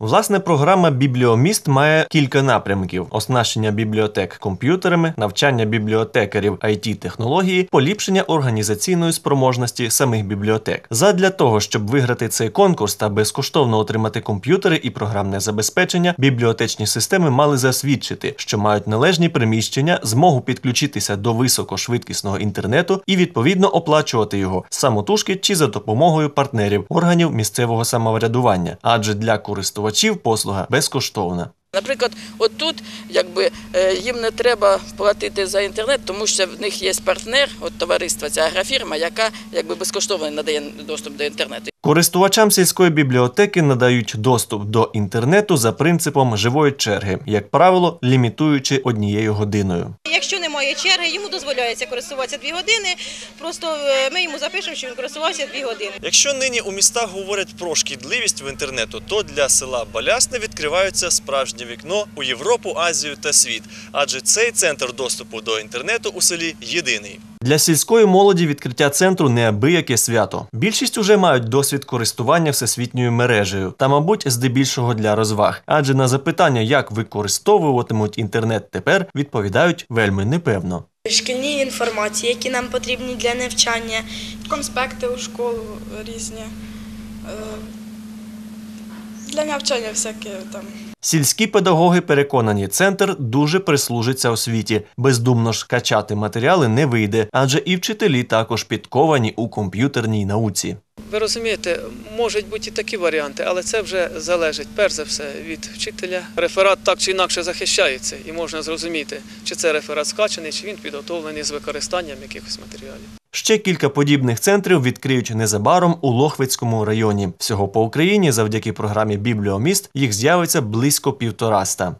Власне, програма Бібліоміст має кілька напрямків: оснащення бібліотек комп'ютерами, навчання бібліотекарів it технології, поліпшення організаційної спроможності самих бібліотек. Задля того, щоб виграти цей конкурс та безкоштовно отримати комп'ютери і програмне забезпечення, бібліотечні системи мали засвідчити, що мають належні приміщення, змогу підключитися до високошвидкісного інтернету і відповідно оплачувати його самотужки чи за допомогою партнерів органів місцевого самоврядування, адже для користувачів послуга безкоштовна. Наприклад, от тут якби е, їм не треба платити за інтернет, тому що в них є партнер, от товариство, ця агрофірма, яка якби безкоштовно надає доступ до інтернету. Користувачам сільської бібліотеки надають доступ до інтернету за принципом живої черги, як правило, лімітуючи однією годиною. Якщо немає черги, йому дозволяється користуватися дві години. Просто е, ми йому запишемо, що він користувався дві години. Якщо нині у містах говорять про шкідливість в інтернету, то для села Балясне відкривається справжнє вікно у Європу, Азію та світ, адже цей центр доступу до інтернету у селі єдиний. Для сільської молоді відкриття центру неабияке свято. Більшість уже мають досвід користування всесвітньою мережею та, мабуть, здебільшого для розваг. Адже на запитання, як використовуватимуть інтернет тепер, відповідають вельми непевно. Шкільні інформації, які нам потрібні для навчання. конспекти у школу різні. е, Для навчання всяке там. Сільські педагоги переконані, центр дуже прислужиться освіті. Бездумно ж качати матеріали не вийде, адже і вчителі також підковані у комп'ютерній науці. Ви розумієте, можуть бути і такі варіанти, але це вже залежить перш за все від вчителя. Реферат так чи інакше захищається, і можна зрозуміти, чи це реферат скачаний, чи він підготовлений з використанням якихось матеріалів. Ще кілька подібних центрів відкриють незабаром у Лохвицькому районі. Всього по Україні завдяки програмі Бібліоміст їх з'явиться близько півтораста.